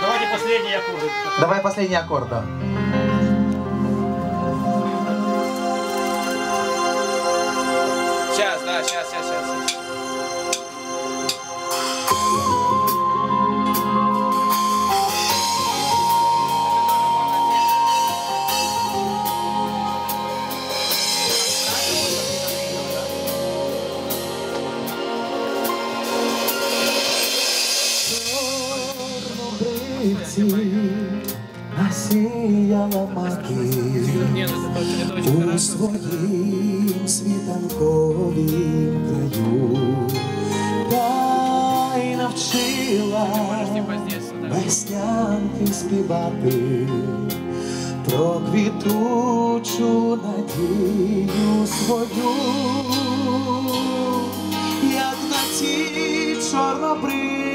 Давайте последний аккорд. Давай последний аккорд, да. Сейчас, да, сейчас, сейчас, сейчас. Чорнобривці насіяла маків Нет, это, очень- это очень у хорошо. своїм світанковім краю, та й навчила Можешь не позднее сюда. веснянки співати про квітучу надію свою, як на ті чорнобривці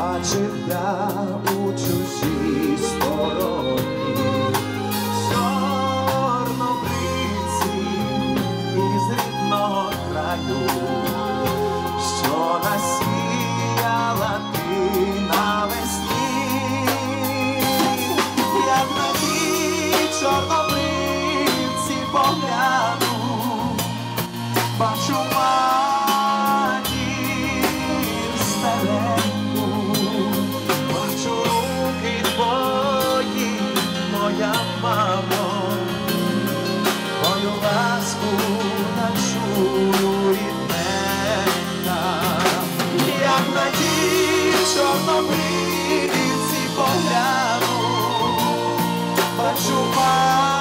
бачив я у чужій стороні. Начую рідненька, як на ті чорнобривці погляну, бачу матір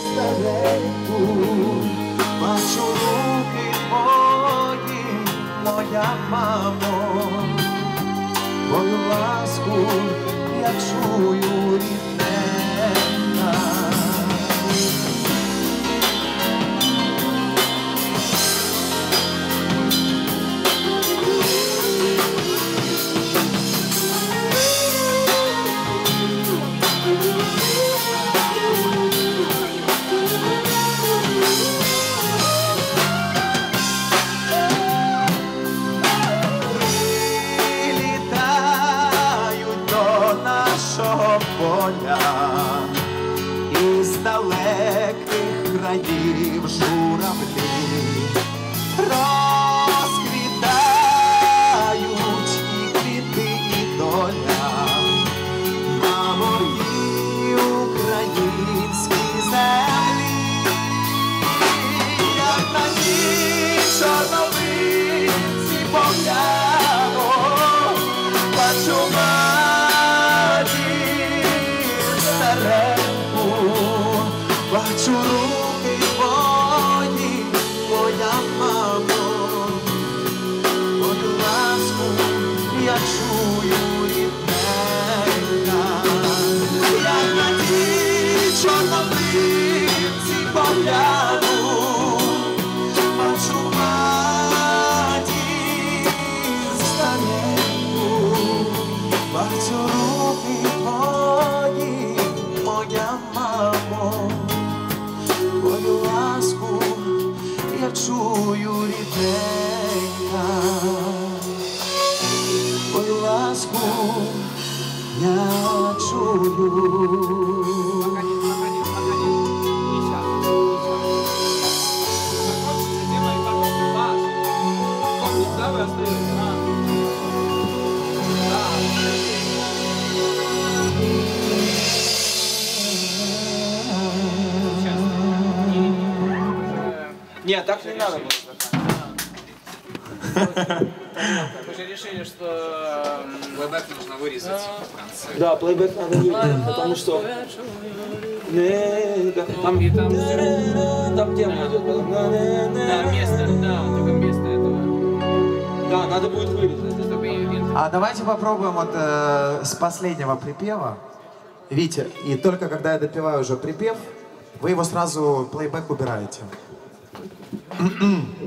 стареньку, бачу руки твої, моя мамо, твою ласку я чую рідненька. Thank you. Я чую я чую. Нет, так не надо было. Мы же решили, что... Плейбэк нужно вырезать в конце. Да, плейбэк надо вырезать, потому что... Там, И там там тема идет. Да, место, да, только место этого. Да, надо будет вырезать. А давайте попробуем вот э, с последнего припева. Витя, и только когда я допиваю уже припев, вы его сразу плейбэк убираете.